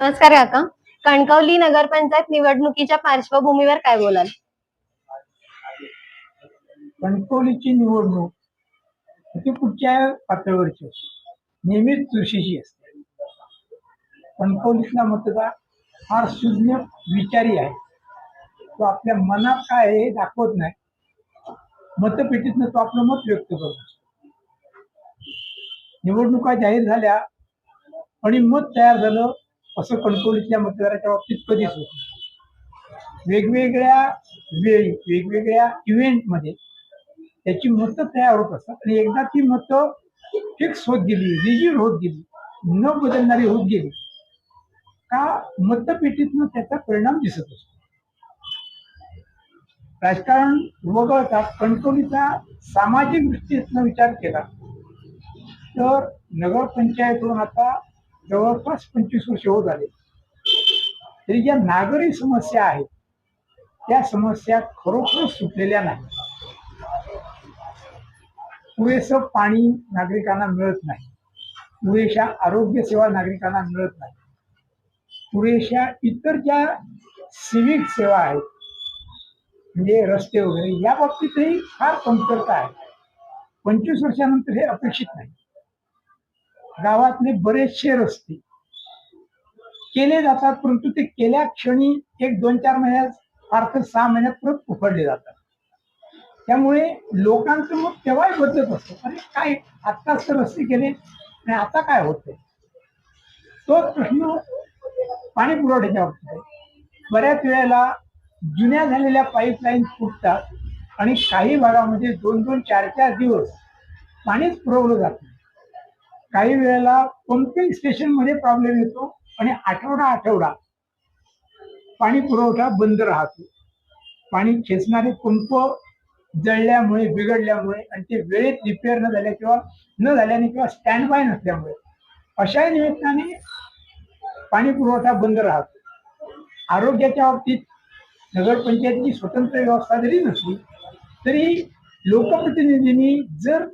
नमस्कार काका. कणकवली नगरपंचायत निवडणुकीच्या पार्श्वभूमीवर काय बोलाल? कणकवलीची निवडणूक ती कुठच्या पातळीवरची असते? नेहमीच चुरशीची असते. कणकवलीतला मतदार फार शून्य विचारी आहे. तो आपल्या मनात काय आहे हे दाखवत नाही. मतपेटीतनं तो आपलं मत व्यक्त करत असतो. निवडणुका जाहीर झाल्या आणि मत तयार झालं असं कणकवलीतल्या मतदाराच्या बाबतीत कधीच होत नाही. वेगवेगळ्या वेळी वेगवेगळ्या इव्हेंटमध्ये त्याची मतं तयार होत असतात. आणि एकदा ती मतं फिक्स होत गेली रिजिड होत गेली न बदलणारी होत गेली का मतपेटीतनं त्याचा परिणाम दिसत असतो? राजकारण वगळता कणकवलीचा सामाजिक दृष्टीतनं विचार केला तर नगरपंचायतून आता जवळपास पंचवीस वर्ष होत आले. तरी ज्या नागरी समस्या आहेत त्या समस्या खरोखर सुटलेल्या नाही पुरेसं पाणी नागरिकांना मिळत नाही. पुरेशा आरोग्य सेवा नागरिकांना मिळत नाही. पुरेशा इतर ज्या सिविक सेवा आहेत म्हणजे रस्ते वगैरे या बाबतीतही फार कमतरता आहे. पंचवीस वर्षानंतर हे अपेक्षित नाही. गावातले बरेचसे रस्ते. केले जातात परंतु ते केल्या क्षणी एक दोन चार महिन्यात अर्थ सहा महिन्यात परत उफडले जातात. त्यामुळे लोकांचं मग तेव्हाही बदलत असतं. अरे काय आत्ताच तर रस्ते केले आणि आता काय होतंय? तोच प्रश्न पाणी पुरवठ्याच्या बाबतीत आहे. बऱ्याच वेळेला जुन्या झालेल्या पाईपलाईन फुटतात आणि काही भागामध्ये दोन दोन चार चार दिवस पाणीच पुरवलं जातं काही वेळेला पंपिंग स्टेशनमध्ये प्रॉब्लेम येतो आणि आठवडा आठवडा पाणी पुरवठा बंद राहतो. पाणी खेचणारे पंप जळल्यामुळे बिघडल्यामुळे आणि ते वेळेत रिपेअर न झाल्या किंवा न झाल्याने किंवा स्टँड बाय नसल्यामुळे अशा निमित्ताने पाणी पुरवठा बंद राहतो. आरोग्याच्या बाबतीत नगरपंचायतीची स्वतंत्र व्यवस्था जरी नसली तरी लोकप्रतिनिधींनी जर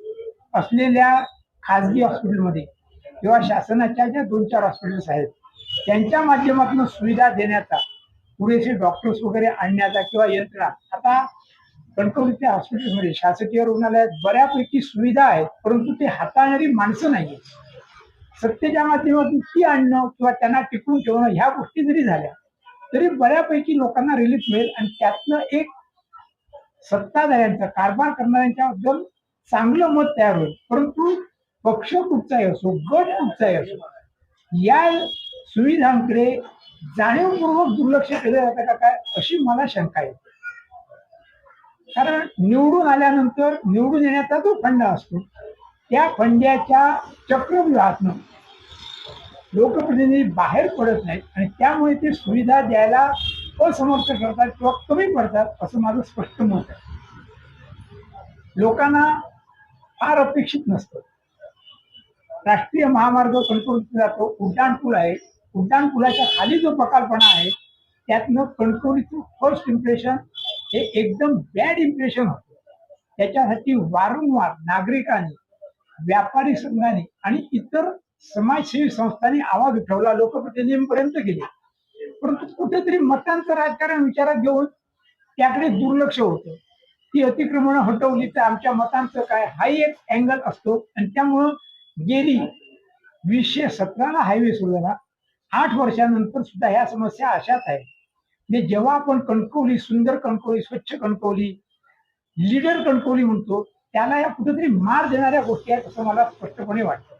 असलेल्या खाजगी हॉस्पिटलमध्ये. किंवा शासनाच्या ज्या दोन चार हॉस्पिटल्स आहेत त्यांच्या माध्यमातून सुविधा देण्याचा पुरेसे डॉक्टर्स वगैरे आणण्याचा किंवा यंत्रणा. आता कणकवलीच्या हॉस्पिटलमध्ये शासकीय रुग्णालयात बऱ्यापैकी सुविधा आहेत परंतु ते हाताळणारी माणसं नाहीये सत्तेच्या माध्यमातून ती आणणं किंवा त्यांना टिकून ठेवणं ह्या गोष्टी जरी झाल्या तरी बऱ्यापैकी लोकांना रिलीफ मिळेल आणि त्यातनं एक सत्ताधाऱ्यांचं कारभार करणाऱ्यांच्याबद्दल चांगलं मत तयार होईल. परंतु पक्ष कुठचाही असो गट कुठचाही असो या सुविधांकडे जाणीवपूर्वक दुर्लक्ष केलं जातं का काय अशी मला शंका येते कारण निवडून आल्यानंतर निवडून येण्याचा जो फंडा असतो त्या फंड्याच्या चक्रव्यूहातनं लोकप्रतिनिधी बाहेर पडत नाहीत आणि त्यामुळे ते सुविधा द्यायला असमर्थ करतात किंवा कमी पडतात असं माझं स्पष्ट मत आहे. लोकांना फार अपेक्षित नसतं. राष्ट्रीय महामार्ग कणकवलीत जातो. उड्डाणपूल आहे. उड्डाणपुलाच्या खाली जो प्रकल्पना आहे त्यातनं कणकवलीचं फर्स्ट इम्प्रेशन हे एकदम बॅड इम्प्रेशन होतं. त्याच्यासाठी वारंवार नागरिकांनी व्यापारी संघाने आणि इतर समाजसेवी संस्थांनी आवाज उठवला. लोकप्रतिनिधींपर्यंत गेले. परंतु कुठेतरी मतांचं राजकारण विचारात घेऊन त्याकडे दुर्लक्ष होतं. ती अतिक्रमण हटवली तर आमच्या मतांचं काय हाही एक अँगल असतो. आणि त्यामुळं गेली. वीसशे सतराला हायवे सुरू झाला आठ वर्षानंतर सुद्धा ह्या समस्या अशाच आहेत. म्हणजे जेव्हा आपण कणकवली सुंदर कणकवली स्वच्छ कणकवली लीडर कणकवली म्हणतो त्याला या कुठेतरी मार देणाऱ्या गोष्टी आहेत असं मला स्पष्टपणे वाटतं.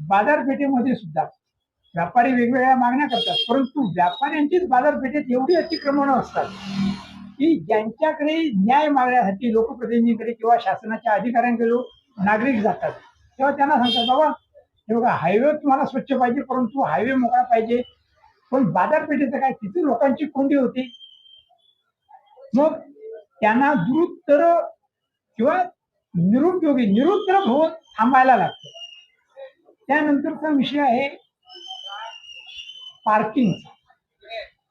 बाजारपेठेमध्ये सुद्धा व्यापारी वेगवेगळ्या मागण्या करतात परंतु व्यापाऱ्यांचीच बाजारपेठेत एवढी अतिक्रमणं असतात की ज्यांच्याकडे न्याय मागण्यासाठी लोकप्रतिनिधींकडे किंवा शासनाच्या अधिकाऱ्यांकडे नागरिक जातात. तेव्हा त्यांना सांगतात बाबा हे बघा हायवे तुम्हाला स्वच्छ पाहिजे परंतु हायवे मोकळा पाहिजे. पण बाजारपेठेचं काय तिथे लोकांची कोंडी होती. मग त्यांना दुरुत्तर किंवा निरुपयोगी निरुत्तर होत थांबायला लागतं. त्यानंतरचा विषय आहे पार्किंग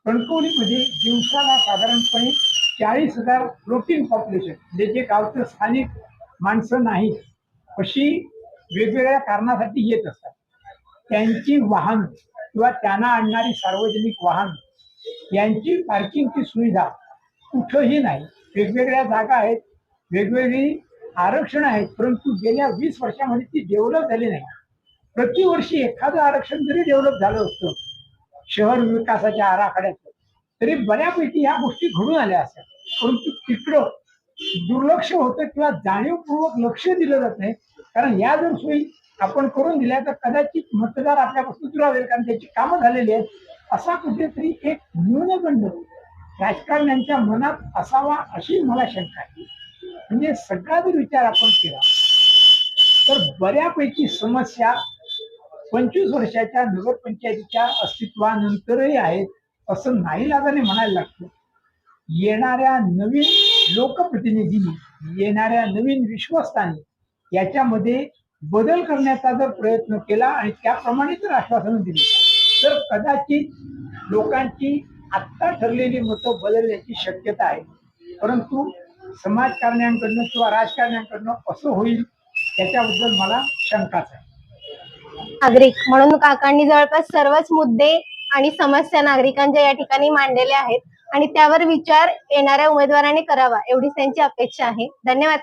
कणकवलीमध्ये दिवसाला साधारणपणे चाळीस हजार फ्लोटिंग पॉप्युलेशन म्हणजे जे गावचं स्थानिक माणसं नाहीत अशी वेगवेगळ्या कारणासाठी येत असतात. त्यांची वाहन किंवा त्यांना आणणारी सार्वजनिक वाहन यांची पार्किंगची सुविधा कुठंही नाही. वेगवेगळ्या जागा आहेत वेगवेगळी आरक्षण आहेत परंतु गेल्या वीस वर्षामध्ये ती डेव्हलप झाली नाही. प्रतिवर्षी एखादं आरक्षण जरी डेव्हलप झालं असतं शहर विकासाच्या आराखड्यात तरी बऱ्यापैकी ह्या गोष्टी घडून आल्या असतात परंतु तिकडं दुर्लक्ष होतं किंवा जाणीवपूर्वक लक्ष दिलं जात नाही कारण या जर सोयी आपण करून दिल्या तर कदाचित मतदार आपल्यापासून दुरावेल कारण त्याची कामं झालेली आहेत. असा कुठेतरी एक न्यूनगंड राजकारण्यांच्या मनात असावा अशी मला शंका आहे. म्हणजे सगळा जर विचार आपण केला तर बऱ्यापैकी समस्या पंचवीस वर्षाच्या नगरपंचायतीच्या अस्तित्वानंतरही आहेत असं नाही लागाने म्हणायला लागतं. येणाऱ्या नवीन लोकप्रतिनिधींनी येणाऱ्या नवीन विश्वस्तांनी याच्यामध्ये बदल करण्याचा जर प्रयत्न केला आणि त्याप्रमाणे जर आश्वासनं दिली. तर कदाचित लोकांची आत्ता ठरलेली मतं बदलण्याची शक्यता आहे. परंतु समाजकारण्यांकडनं किंवा राजकारण्यांकडनं असं होईल याच्याबद्दल मला शंकाच आहे. नागरिक म्हणून काकांनी जवळपास सर्वच मुद्दे आणि समस्या नागरिकांच्या या ठिकाणी मांडलेल्या आहेत. आणि त्यावर विचार येणाऱ्या उमेदवारांनी करावा एवढीच त्यांची अपेक्षा आहे. धन्यवाद